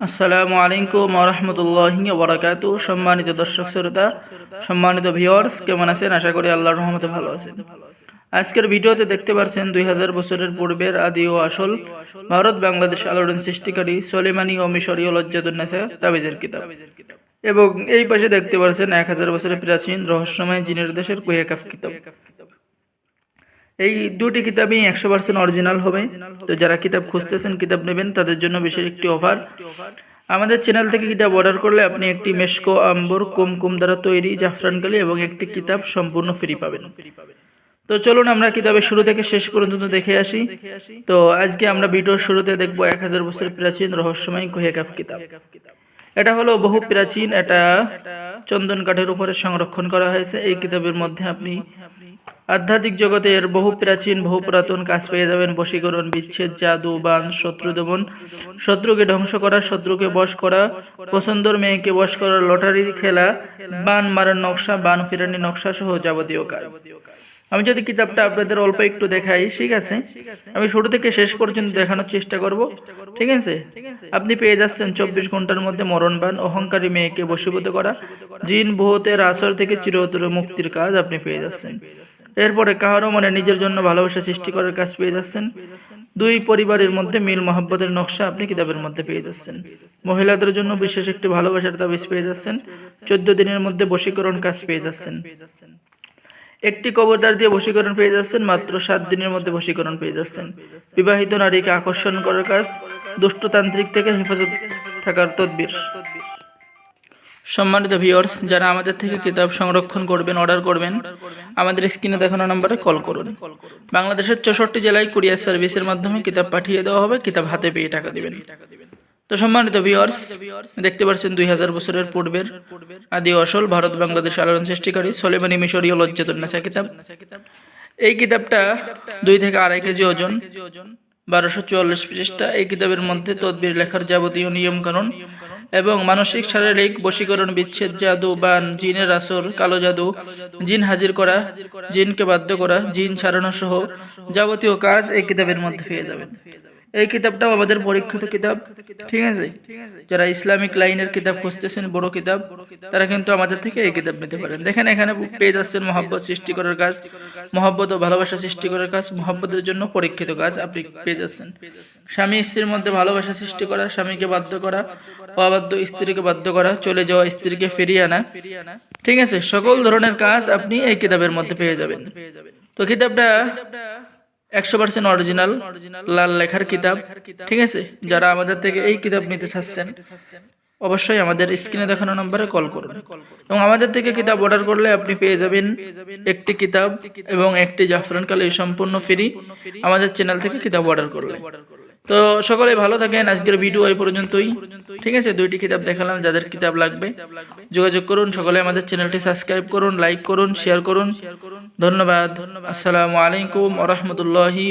আসসালামু আলাইকুম রহমতুল্লাহি ওবরাকাত সম্মানিত দর্শক, শ্রোতা, সম্মানিত ভিউয়ার্স কেমন আছেন? আশা করি আল্লাহর রহমতে ভালো আছেন। আজকের ভিডিওতে দেখতে পাচ্ছেন দুই হাজার বছরের পূর্বের আদি ও আসল ভারত বাংলাদেশ আলোড়ন সৃষ্টিকারী সলিমানি ও মিশরীয় লজ্জাতুন্নেসা তাবিজের কিতাব। এবং এই পাশে দেখতে পাচ্ছেন এক হাজার বছরের প্রাচীন রহস্যময় জিনের দেশের কুহেকাফ কিতাব। এই দুটি কিতাবই একশো পার্সেন্ট অরিজিনাল হবে। তো যারা কিতাব খুঁজতেছেন, কিতাব নেবেন, তাদের জন্য বিশেষ একটি অফার আমাদের চ্যানেল থেকে কিতাব অর্ডার করলে আপনি একটি মেশকো, আম্বর, কুমকুম দ্বারা তৈরি জাফরানকালি এবং একটি কিতাব সম্পূর্ণ ফ্রি পাবেন। তো চলুন আমরা কিতাবের শুরু থেকে শেষ পর্যন্ত দেখে আসি। দেখে আসি তো আজকে আমরা ভিডিওর শুরুতে দেখব এক হাজার বছরের প্রাচীন রহস্যময় কোহেকাফ কিতাব। এটা হলো বহু প্রাচীন, এটা চন্দন কাঠের উপরে সংরক্ষণ করা হয়েছে। এই কিতাবের মধ্যে আপনি আধ্যাত্মিক জগতের বহু প্রাচীন, বহু পুরাতন কাজ পেয়ে যাবেন বশীকরণ, বিচ্ছেদ, জাদু, বান, শত্রু, দমন। শত্রুকে ধ্বংস করা, শত্রুকে বশ করা, পছন্দর মেয়েকে বশ করা, লটারি খেলা, বান মারার নকশা, বান ফিরানি নকশা সহ যাবতীয় কাজ। আমি যদি কিতাবটা আপনাদের অল্প একটু দেখাই, ঠিক আছে? আমি শুরু থেকে শেষ পর্যন্ত দেখানোর চেষ্টা করব, ঠিক আছে? আপনি পেয়ে যাচ্ছেন চব্বিশ ঘণ্টার মধ্যে মরণবান অহংকারী মেয়েকে বশীভূত করা, জিন বহুতের আসর থেকে চিরতর মুক্তির কাজ আপনি পেয়ে যাচ্ছেন। এরপরে কাহারও মনে নিজের জন্য ভালোবাসা সৃষ্টি করার কাজ পেয়ে যাচ্ছেন। দুই পরিবারের মধ্যে মিল মহাব্বতের নকশা আপনি কিতাবের মধ্যে পেয়ে যাচ্ছেন। মহিলাদের জন্য বিশেষ একটি ভালোবাসার তাবিজ পেয়ে যাচ্ছেন। চোদ্দ দিনের মধ্যে বশীকরণ কাজ পেয়ে যাচ্ছেন। একটি কবরদার দিয়ে বশীকরণ পেয়ে যাচ্ছেন, মাত্র সাত দিনের মধ্যে বশীকরণ পেয়ে যাচ্ছেন। বিবাহিত নারীকে আকর্ষণ করার কাজ, দুষ্টতান্ত্রিক থেকে হেফাজত থাকার তদবির। সম্মানিত ভিউয়ার্স যারা আমাদের থেকে কিতাব সংরক্ষণ করবেন অর্ডার করবেন, আমাদের স্ক্রিনে দেখানো নম্বরে কল করুন। বাংলাদেশের চৌষট্টি জেলায় কুরিয়ার সার্ভিসের মাধ্যমে কিতাব পাঠিয়ে দেওয়া হবে, কিতাব হাতে পেয়ে টাকা দিবেন। তো সম্মানিত ভিওর্স দেখতে পাচ্ছেন দুই হাজার বছরের পূর্বের আদি অসল ভারত বাংলাদেশ আলোড়ন সৃষ্টিকারী সলেমানি মিশরীয় লজ্জাতুন্নেসা কিতাব। এই কিতাবটা দুই থেকে আড়াই কেজি ওজন, বারোশো চুয়াল্লিশ পৃষ্ঠা। এই কিতাবের মধ্যে তদবির, লেখার যাবতীয় নিয়ম কানুন এবং মানসিক, শারীরিক বশীকরণ, বিচ্ছেদ জাদু বান জিনের আসর, কালো জাদু, জিন হাজির করা, জিনকে বাধ্য করা, জিন ছাড়ানো সহ যাবতীয় কাজ এই কিতাবের মধ্যে পেয়ে যাবেন। এই কিতাবটাও আমাদের পরীক্ষিত কিতাব, ঠিক আছে? যারা ইসলামিক লাইনের কিতাব খুঁজতেছেন, বড় কিতাব, তারা কিন্তু আমাদের থেকে এই কিতাব নিতে পারেন। দেখেন, এখানে পেয়ে যাচ্ছেন মহাব্বত সৃষ্টি করার কাজ, মহাব্বত ও ভালোবাসা সৃষ্টি করার কাজ, মহাব্বতের জন্য পরীক্ষিত কাজ আপনি পেয়ে যাচ্ছেন। স্বামী স্ত্রীর মধ্যে ভালোবাসা সৃষ্টি করা, স্বামীকে বাধ্য করা অবাধ্য স্ত্রীকে বাধ্য করা, চলে যাওয়া স্ত্রীকে ফিরিয়ে আনা। ঠিক আছে, সকল ধরনের কাজ আপনি এই কিতাবের মধ্যে পেয়ে যাবেন। তো কিতাবটা একশো পার্সেন্ট অরিজিনাল লাল লেখার কিতাব। ঠিক আছে, যারা আমাদের থেকে এই কিতাব নিতে চাচ্ছেন, অবশ্যই আমাদের স্ক্রিনে দেখানো নম্বরে কল করুন। এবং আমাদের থেকে কিতাব অর্ডার করলে আপনি পেয়ে যাবেন একটি কিতাব এবং একটি জাফরান কালি সম্পূর্ণ ফ্রি আমাদের চ্যানেল থেকে কিতাব অর্ডার করলে। তো সকলে ভালো থাকেন, আজকের ভিডিও এই পর্যন্তই। ঠিক আছে? দুইটি কিতাব দেখালাম, যাদের কিতাব লাগবে। যোগাযোগ করুন, সকলে আমাদের চ্যানেলটি সাবস্ক্রাইব করুন, লাইক করুন, শেয়ার করুন। ধন্যবাদ। আসসালামু আলাইকুম আ রহমতুল্লাহি